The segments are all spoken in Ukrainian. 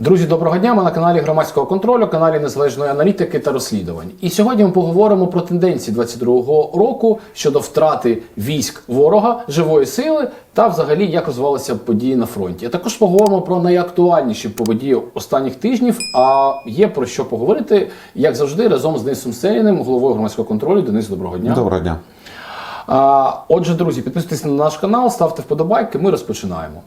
Друзі, доброго дня! Ми на каналі громадського контролю, каналі незалежної аналітики та розслідувань. І сьогодні ми поговоримо про тенденції 22-го року щодо втрати військ ворога, живої сили та взагалі як розвивалися події на фронті. А також поговоримо про найактуальніші події останніх тижнів. А є про що поговорити, як завжди, разом з Денисом Селіним, головою громадського контролю. Денис, доброго дня. Доброго дня. А, отже, друзі, підписуйтесь на наш канал, ставте вподобайки. Ми розпочинаємо.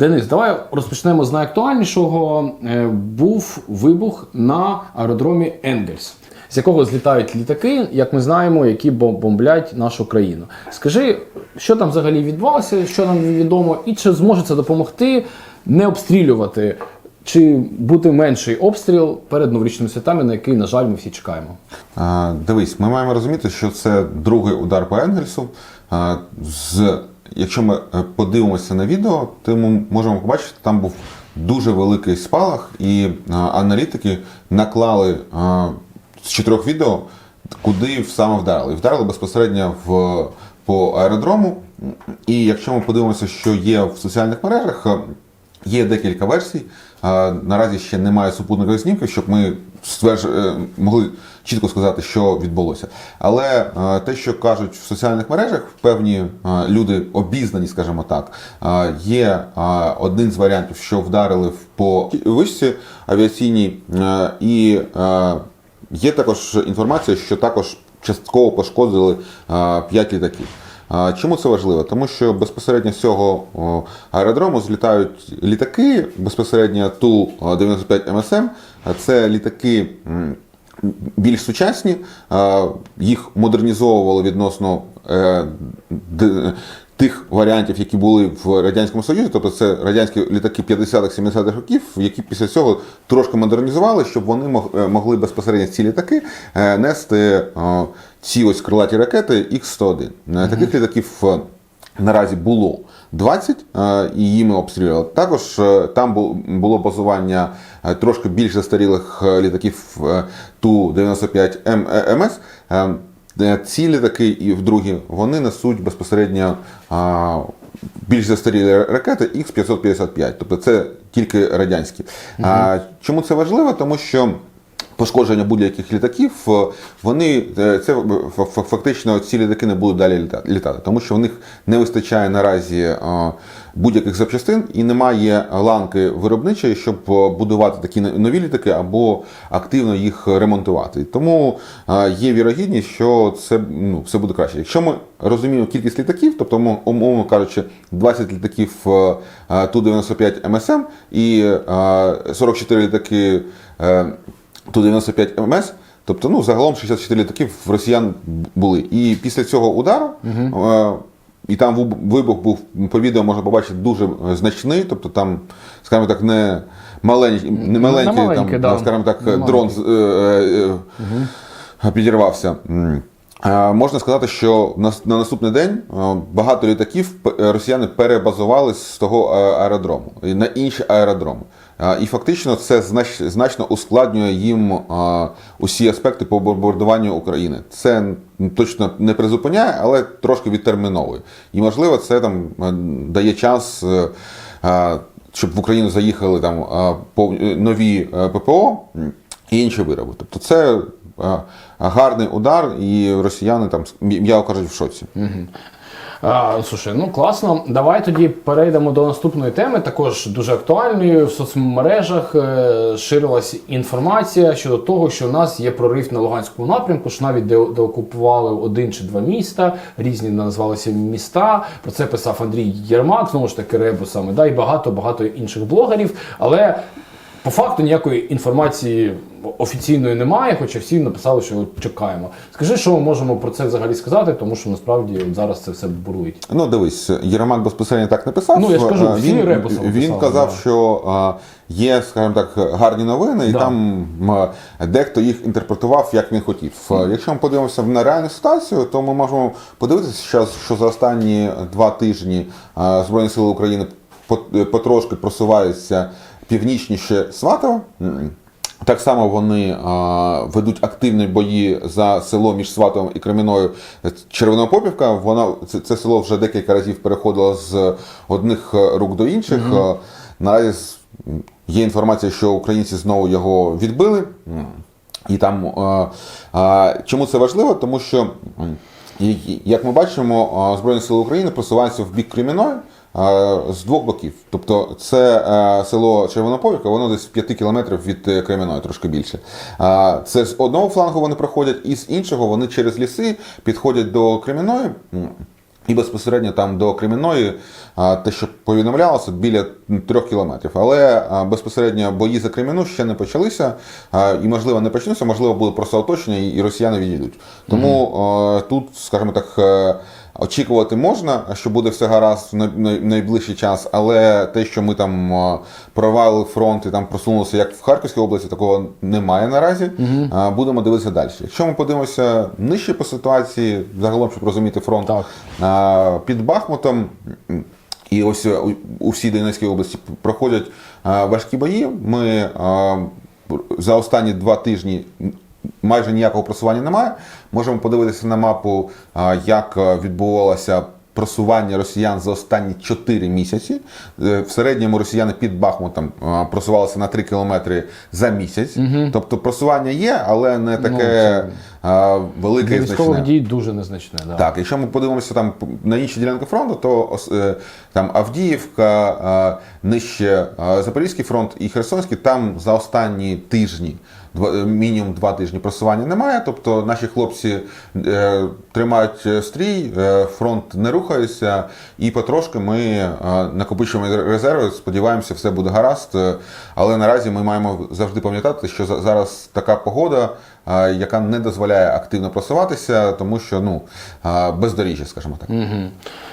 Денис, давай розпочнемо з найактуальнішого. Е, Був вибух на аеродромі Енгельс, з якого злітають літаки, як ми знаємо, які бом- бомблять нашу країну. Скажи, що там взагалі відбувалося, що нам відомо, і чи зможе це допомогти не обстрілювати, чи бути менший обстріл перед новорічними святами, на який, на жаль, ми всі чекаємо. А, Дивись, ми маємо розуміти, що це другий удар по Енгельсу. А, З, якщо ми е, подивимося на відео, то ми можемо побачити, там був дуже великий спалах, і аналітики наклали з чотирьох відео, куди саме вдарили. Вдарили безпосередньо в, по аеродрому. І якщо ми подивимося, що є в соціальних мережах, е, Є декілька версій. Наразі ще немає супутникових знімків, щоб ми стверж... е, могли чітко сказати, що відбулося. Але е, те, що кажуть в соціальних мережах, певні е, люди обізнані, скажімо так, е, є один з варіантів, що вдарили по вишці авіаційній, і є також інформація, що також частково пошкодили 5 літаків. Чому це важливо? Тому що безпосередньо з цього аеродрому злітають літаки, безпосередньо Ту-95 МСМ. Це літаки більш сучасні, їх модернізовували відносно е, тих варіантів, які були в Радянському Союзі, тобто це радянські літаки 50-х, 70-х років, які після цього трошки модернізували, щоб вони е, могли безпосередньо ці літаки е, нести ці ось крилаті ракети Х-101. Е, Таких літаків наразі було 20, е, і її ми обстрілювали. Також е, там було базування е, трошки більш застарілих літаків е, Ту-95 МС. Ці літаки і вдругі вони несуть безпосередньо більш застарілі ракети Х-555, тобто це тільки радянські. А, чому це важливо? Тому що пошкодження будь-яких літаків, е, вони е, це ф- фактично ці літаки не будуть далі літа- літати, тому що в них не вистачає наразі е, будь-яких запчастин і немає ланки виробничої, щоб е, будувати такі нові літаки або активно їх ремонтувати. Тому е, є вірогідність, що це ну, все буде краще. Якщо ми розуміємо кількість літаків, тобто, умовно кажучи, 20 літаків е, е, Ту-95 МСМ і е, 44 літаки. Е, Ту-95 МС. Тобто, ну, загалом 64 літаки в росіян були. І після цього удару, е, і там вибух- був по відео можна побачити дуже е, значний, тобто там, скажімо так, не маленький, не маленький, маленький, там, да. скажімо так, Не дрон е, е, е, підірвався. Е, Можна сказати, що на, на наступний день е, багато літаків е, росіяни перебазувались з того аеродрому на інші аеродроми. І фактично це знач, значно ускладнює їм усі аспекти по бомбардуванню України. Це точно не призупиняє, але трошки відтерміновує. І можливо, це там дає час. Щоб в Україну заїхали там нові ППО і інші вироби. Тобто це гарний удар, і росіяни там, м'яко кажуть, в шоці. А, слушай, ну класно. Давай тоді перейдемо до наступної теми, також дуже актуальної. В соцмережах е, ширилася інформація щодо того, що у нас є прорив на Луганському напрямку, що навіть де, де окупували один чи два міста, різні назвалися міста. Про це писав Андрій Єрмак, знову ж таки, ребусами, да, і багато багато інших блогерів. Але по факту ніякої інформації офіційної немає, хоча всі написали, що чекаємо. Скажи, що ми можемо про це взагалі сказати, тому що насправді от зараз це все бурують. Ну, дивись, Єрмак безпосередньо так не писав. Ну, я ж кажу, Е, всі він, ребусом він писали, казав, да. що е, є, скажімо так, гарні новини, і Да. там дехто їх інтерпретував, як він хотів. Е, Якщо ми подивимося на реальну ситуацію, то ми можемо подивитися, що, що за останні два тижні Збройні Сили України пот- потрошки просуваються північніше Сватова. Так само вони а, ведуть активні бої за село між Сватовим і Креміною Червонопопівка. Вона це, це село вже декілька разів переходило з одних е, рук до інших. Е, Наразі є інформація, що українці знову його відбили. І там е, е, чому це важливо? Тому що, як ми бачимо, Збройні Сили України просуваються в бік Креміної е, з двох боків. Тобто, це е, село Червоноповіка, воно десь 5 кілометрів від е, Креміної, трошки більше. Е, Це з одного флангу вони проходять, і з іншого вони через ліси підходять до Креміної. і безпосередньо там до Кремінної, те, що повідомлялося, біля трьох кілометрів. Але безпосередньо бої за Креміну ще не почалися, і, можливо, не почнуться, можливо, буде просто оточення, і росіяни відійдуть. Тому а, тут, скажімо так, е, очікувати можна, що буде все гаразд в най- най- найближчий час, але те, що ми там провалили фронт і там просунулися, як в Харківській області, такого немає наразі. А, Будемо дивитися далі. Якщо ми подивимося нижче по ситуації, загалом, щоб розуміти фронт, Так. під Бахмутом. І ось е, у- всій Донецькій області проходять важкі бої. Ми а, за останні два тижні майже ніякого просування немає. Можемо подивитися на мапу, як відбувалася просування росіян за останні 4 місяці. Е, В середньому росіяни під Бахмутом просувалися на 3 кілометри за місяць. Тобто просування є, але не таке а, велике і військових значне. дій дуже незначне. Да. Так, якщо ми подивимося там на інші ділянки фронту, то е, там Авдіївка, е, нижче е, Запорізький фронт і Херсонський, там за останні тижні, е, мінімум два тижні просування немає. Тобто наші хлопці е, тримають е, стрій, е, фронт не рухається, і потрошки ми е, накопичуємо резерви. Сподіваємося, все буде гаразд. Е, Але наразі ми маємо завжди пам'ятати, що за- зараз така погода, е, яка не дозволяє активно просуватися, тому що ну е, бездоріжжя, скажімо так. Мгм.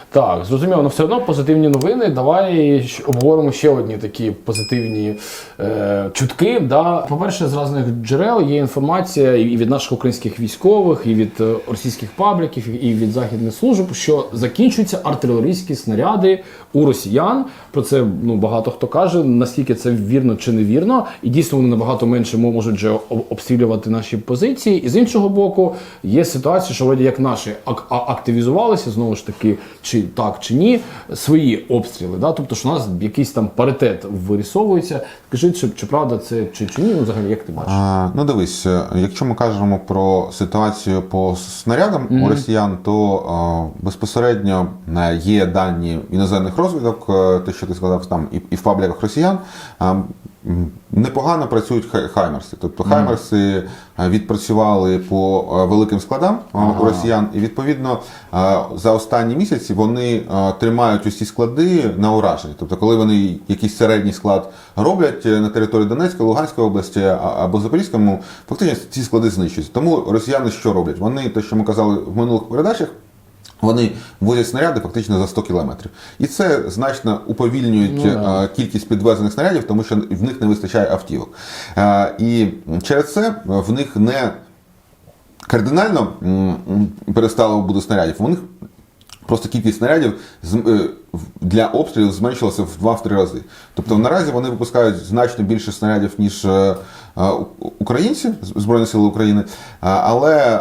Так, зрозуміло, але все одно позитивні новини. Давай обговоримо ще одні такі позитивні е, чутки. Да. По-перше, з різних джерел є інформація і від наших українських військових, і від е, російських пабліків, і від західних служб, що закінчуються артилерійські снаряди у росіян. Про це ну, багато хто каже, наскільки це вірно чи не вірно. І дійсно вони набагато менше можуть вже обстрілювати наші позиції. І з іншого боку, є ситуація, що вроді як наші активізувалися знову ж таки, чи так чи ні, свої обстріли. Да? Тобто, що у нас якийсь там паритет вирісовується. Скажи, чи, чи правда це чи, чи ні? Ну, взагалі, як ти бачиш? А, ну дивись, е, якщо ми кажемо про ситуацію по снарядам у росіян, то е, безпосередньо е, є дані іноземних розвідок, те, що ти сказав там, і, і в пабліках росіян. м, Непогано працюють хай- хаймерси. Тобто хаймерси е, відпрацювали по е, великим складам е, у росіян, і відповідно за останні місяці вони тримають усі склади на ураженні. Тобто, коли вони якийсь середній склад роблять на території Донецької, Луганської області або Запорізькому, фактично ці склади знищуються. Тому росіяни що роблять? Вони те, що ми казали в минулих передачах. Вони возять снаряди фактично за 100 кілометрів. І це значно уповільнюють Ну, да. е, кількість підвезених снарядів, тому що в них не вистачає автівок. Е, І через це в них не кардинально перестало бути снарядів. У них просто кількість снарядів е, для обстрілів зменшилася в 2-3 рази. Тобто наразі вони випускають значно більше снарядів, ніж українці, Збройні Сили України, але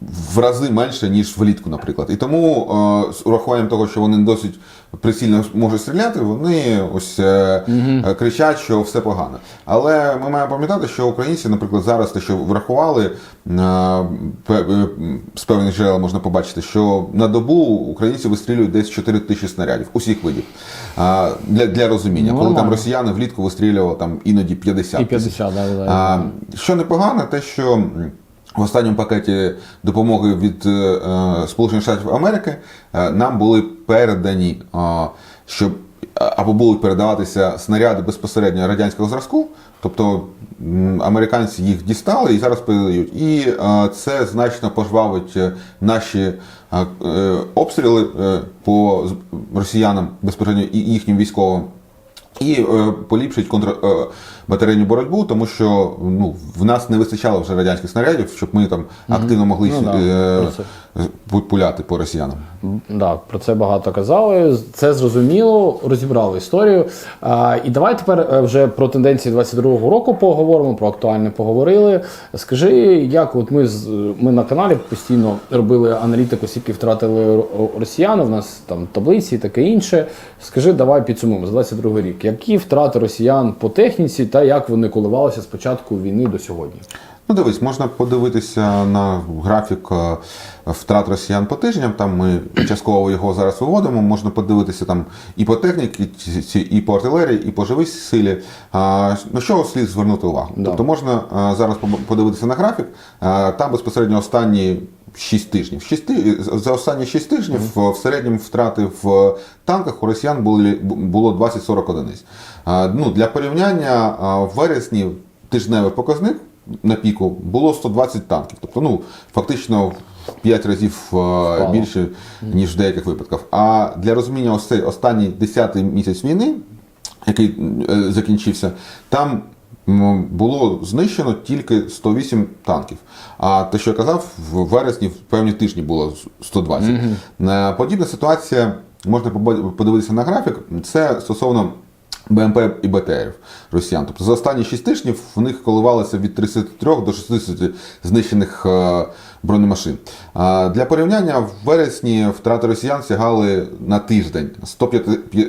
в рази менше, ніж влітку, наприклад. І тому е, з урахуванням того, що вони досить прицільно можуть стріляти, вони ось е, кричать, що все погано. Але ми маємо пам'ятати, що українці, наприклад, зараз те, що врахували, з певних джерел можна побачити, що на добу українці вистрілюють десь 4 тисячі снарядів усіх видів. Для, для розуміння, коли там росіяни влітку вистрілювали там іноді 50 І 50, да, да, да. А, що непогано, те, що в останньому пакеті допомоги від е, е, Сполучених Штатів Америки е, нам були передані, щоб або будуть передаватися снаряди безпосередньо радянського зразку. Тобто американці їх дістали і зараз передають. І це значно пожвавить наші обстріли по росіянам безпосередньо і їхнім військовим. І е, поліпшить контр, е, батарейну боротьбу, тому що ну, в нас не вистачало вже радянських снарядів, щоб ми там активно могли Ну, да, е, пуляти по росіянам. Да, про це багато казали. Це зрозуміло, розібрали історію. А, і давай тепер е, вже про тенденції 22-го року поговоримо, про актуальне поговорили. Скажи, як от ми з ми на каналі постійно робили аналітику, скільки втратили ро- росіяни. В нас там таблиці і таке інше. Скажи, давай підсумуємо за 22 рік. Які втрати росіян по техніці та як вони коливалися з початку війни до сьогодні? Ну, дивись, можна подивитися на графік е, втрат росіян по тижням. Там ми частково його зараз виводимо. Можна подивитися там і по техніці, ці- ці- і по артилерії, і по живій силі. На що слід звернути увагу? Да. Тобто можна е, зараз подивитися на графік. Е, Там безпосередньо останні 6 тижнів. Шість ти- За останні 6 тижнів е, в середньому втрати в танках у росіян були, було 20-40 одиниць. Е, Ну, для порівняння е, в вересні тижневий показник на піку було 120 танків. Тобто, ну, фактично в 5 разів е, більше, ніж в деяких випадках. А для розуміння ось цей останній 10-й місяць війни, який е, закінчився, там було знищено тільки 108 танків. А те, що я казав, в вересні в певні тижні було 120. Угу. Подібна ситуація, можна подивитися на графік, це стосовно БМП і БТРів росіян. Тобто за останні 6 тижнів в них коливалося від 33 до 60 знищених е, бронемашин. Для порівняння в вересні втрати росіян сягали на тиждень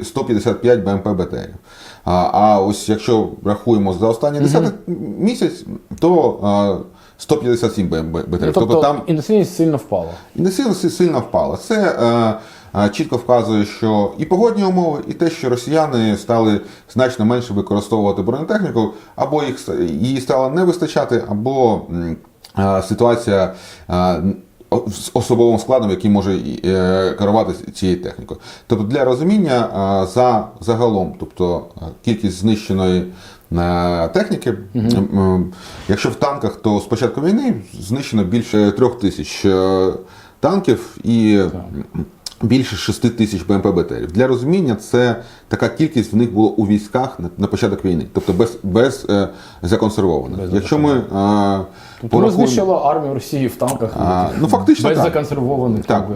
155 БМП БТРів. А, ось якщо рахуємо за останній 10 місяць, то е, 157 БМП БТРів. Ну, тобто, там інтенсивність сильно впала. і не сильно впала. Це чітко вказує, що і погодні умови, і те, що росіяни стали значно менше використовувати бронетехніку, або їх її стало не вистачати, або ситуація. е, з особовим складом, який може керуватися керувати цією технікою. Тобто для розуміння е, за загалом, тобто е, кількість знищеної е, техніки, м, якщо в танках, то з початку війни знищено більше трьох тисяч е, танків і м, більше 6 тисяч БМП БТРів. Для розуміння, це така кількість в них було у військах на, на початок війни, тобто без, без е, законсервованих. Без Якщо ми е, Тобто порахуємо- знищили армію Росії в танках А, ну, фактично без так. законсервованих. Так.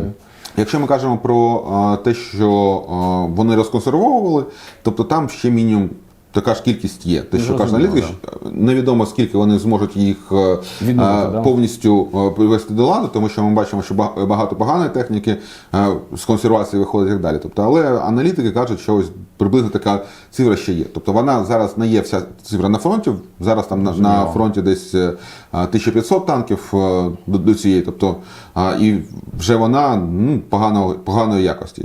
Якщо ми кажемо про а, те, що а, вони розконсервовували, тобто там ще мінімум така ж кількість є. Те, що каже Зрозуміло, невідомо скільки вони зможуть їх е, а, да. повністю е, привести до ладу, тому що ми бачимо, що багато поганої техніки е, з консервації виходить і так далі. Тобто, але аналітики кажуть, що ось приблизно така цифра ще є. Тобто вона зараз не є вся цифра на фронті. Зараз там на, на фронті десь е, 1500 танків е, до, до цієї, тобто а, і вже вона ну, поганого, поганої якості.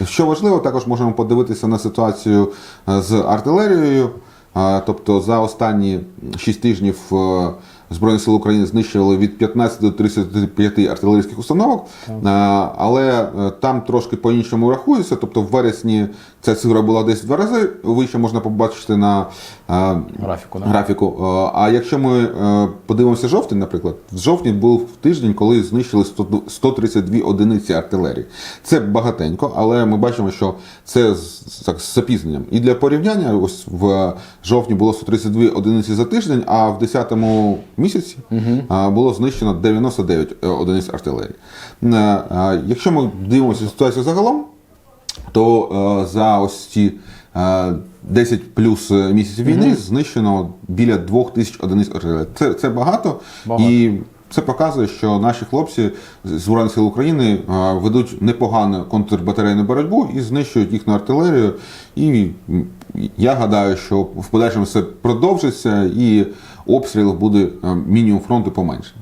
І, що важливо, також можемо подивитися на ситуацію е, з артилерією. А, Тобто за останні 6 тижнів е, Збройні сили України знищили від 15 до 35 артилерійських установок, А, але е, там трошки по-іншому рахується. Тобто в вересні ця цифра була десь в два рази вище, можна побачити на е, Графіку, да? графіку. Е, А якщо ми е, подивимося жовтень, наприклад, в жовтні був тиждень, коли знищили 100 132 одиниці артилерії. Це багатенько, але ми бачимо, що це так, з запізненням. І для порівняння, ось в жовтні було 132 одиниці за тиждень, а в 10-му місяці е, було знищено 99 одиниць артилерії. Якщо ми дивимося ситуацію загалом, то е, за ось ці е, 10 плюс місяців війни знищено біля 2 тисяч одиниць артилерії. Це, це багато, Багато. і це показує, що наші хлопці з Збройних сил України е, ведуть непогану контрбатарейну боротьбу і знищують їхню артилерію. І я гадаю, що в подальшому все продовжиться і обстрілів буде е, мінімум фронту поменше.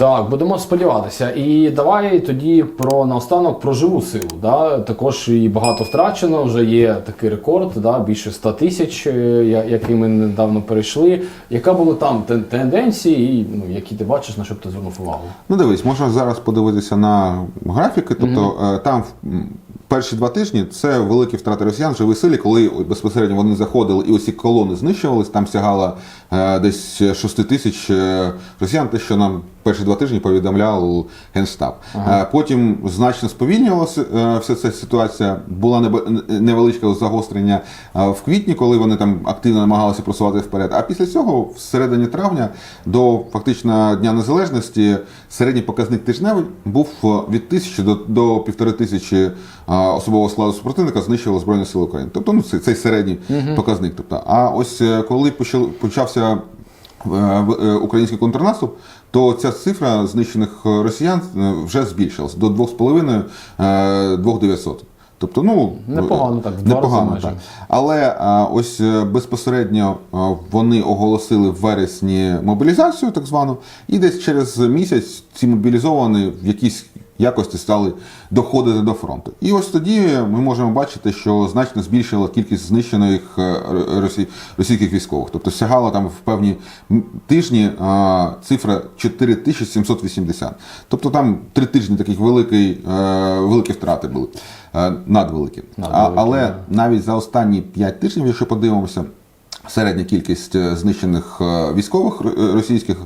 Так, будемо сподіватися. І давай тоді про наостанок про живу силу. Да? Також і багато втрачено, вже є такий рекорд, да? більше 100 тисяч, е, який ми недавно перейшли. Яка були там тен- тенденції, і ну, які ти бачиш, на що б ти звернув увагу? Ну, дивись, можна зараз подивитися на графіки. Тобто е, там перші два тижні це великі втрати росіян в живій силі, коли безпосередньо вони заходили і усі колони знищувались. Там сягало е, десь 6 тисяч росіян, те, що нам перші два тижні повідомляв Генштаб. Е, Потім значно сповільнювалася е, вся ця ситуація. Була невеличке загострення е, в квітні, коли вони там активно намагалися просувати вперед. А після цього, в середині травня, до фактично Дня Незалежності, середній показник тижневий був від тисячі до, до півтори тисячі особового складу супротивника знищувало Збройні Сили України. Тобто, ну це цей середній показник. Тобто, а ось коли почали почався український контрнаступ, то ця цифра знищених е, росіян е, вже збільшилась до 2,5 е, 2900. Тобто, ну Непогано так, непогано, так. Але а, ось е, безпосередньо вони оголосили в вересні мобілізацію, так звану, і десь через місяць ці мобілізовані в якійсь якості стали доходити до фронту. І ось тоді ми можемо бачити, що значно збільшила кількість знищених е, росі- російських військових. Тобто сягала там в певні тижні цифра 4780. Тобто там три тижні таких великий, е, великі втрати були. е, Надвеликі. Надвеликі, але навіть за останні 5 тижнів, якщо подивимося, середня кількість знищених військових російських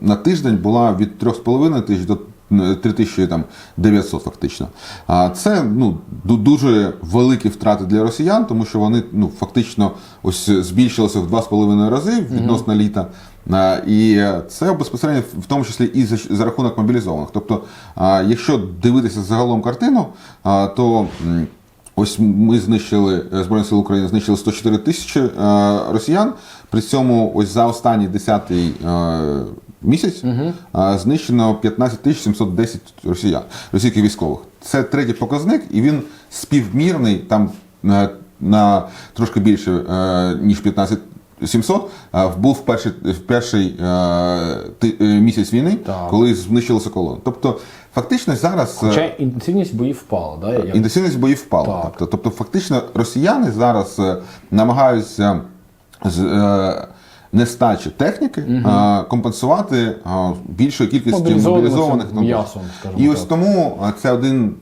на тиждень була від 3,5 тисяч до 3900 фактично. А це ну дуже великі втрати для росіян, тому що вони ну фактично ось збільшилися в 2,5 рази відносно літа. І це безпосередньо в тому числі і за, за рахунок мобілізованих. Тобто, якщо дивитися загалом картину, то ось ми знищили е, Збройні Сили України знищили 104 тисячі е, росіян. При цьому ось за останній 10-й е, місяць е, знищено 15 тисяч 710 росіян, російських військових. Це третій показник, і він співмірний там на, на трошки більше е, ніж 15 700 е, був в перший, в перший е, ти- е, місяць війни, Так. коли знищилися колони. Тобто, фактично зараз е, Хоча інтенсивність боїв впала, да? як- інтенсивність боїв впала. Тобто, тобто, фактично, росіяни зараз е, намагаються з е, нестачі техніки е, компенсувати е, більшою кількістю мобілізованих м'ясом, скажімо І ось тому це один,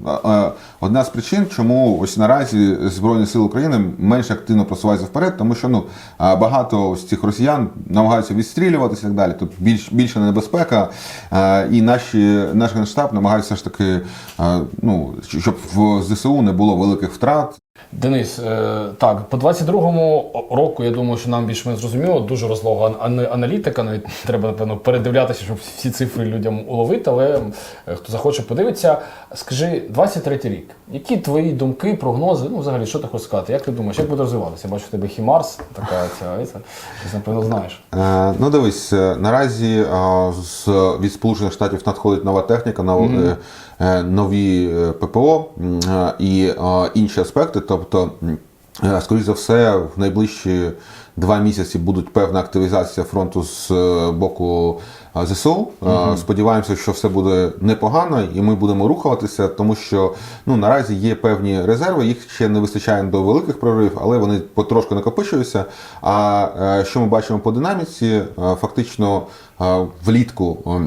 одна з причин, чому ось наразі Збройні Сили України менш активно просуваються вперед, тому що ну багато ось цих росіян намагаються відстрілюватися і так далі. Тут більш більша небезпека, і наші наш генштаб намагається ж таки, ну щоб в ЗСУ не було великих втрат. Денис, е, так, по 22-му року, я думаю, що нам більш-менш зрозуміло, дуже розлога ан- ан- аналітика, навіть треба, напевно, передивлятися, щоб всі цифри людям уловити, але е, хто захоче подивитися, скажи, 23-й рік, які твої думки, прогнози, ну, взагалі, що ти хочеш сказати, як ти думаєш, як буде розвиватися? Бачу, в тебе Хімарс, така ця, ця, ти, напевно, знаєш. Е, Ну, дивись, наразі з від Сполучених Штатів надходить нова техніка, нов- е, е, нові е, ППО е, і е, інші аспекти. Тобто, е, скоріш за все, в найближчі два місяці будуть певна активізація фронту з е, боку е, ЗСУ. Е, Сподіваємося, що все буде непогано, і ми будемо рухатися, тому що ну наразі є певні резерви. Їх ще не вистачає до великих проривів, але вони потрошку накопичуються. А е, що ми бачимо по динаміці? Е, Фактично е, влітку.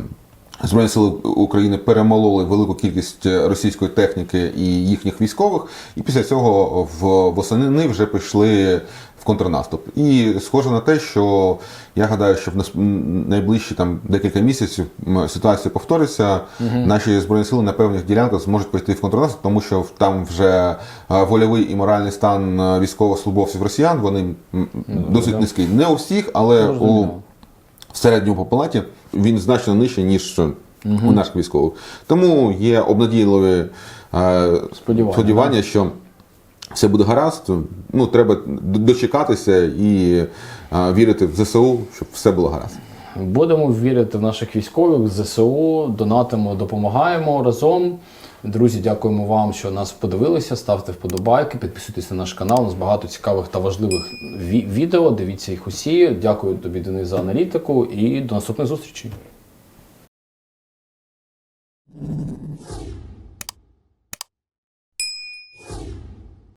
Е, Збройні сили України перемололи велику кількість російської техніки і їхніх військових, і після цього в восени вже пішли в контрнаступ. І схоже на те, що я гадаю, що в найближчі там декілька місяців ситуація повториться. Наші збройні сили на певних ділянках зможуть пойти в контрнаступ, тому що там вже е, вольовий і моральний стан е, військовослужбовців росіян вони досить да. низький. Не у всіх, але у в середньому по палаті він значно нижчий, ніж у наших військових. Тому є обнадійливі е, Сподівання, сподівання, що все буде гаразд. Ну, треба дочекатися і е, вірити в ЗСУ, щоб все було гаразд. Будемо вірити в наших військових, в ЗСУ, донатимо, допомагаємо разом. Друзі, дякуємо вам, що нас подивилися. Ставте вподобайки, підписуйтесь на наш канал. У нас багато цікавих та важливих ві- відео. Дивіться їх усі. Дякую тобі, Денис, за аналітику і до наступних зустрічей.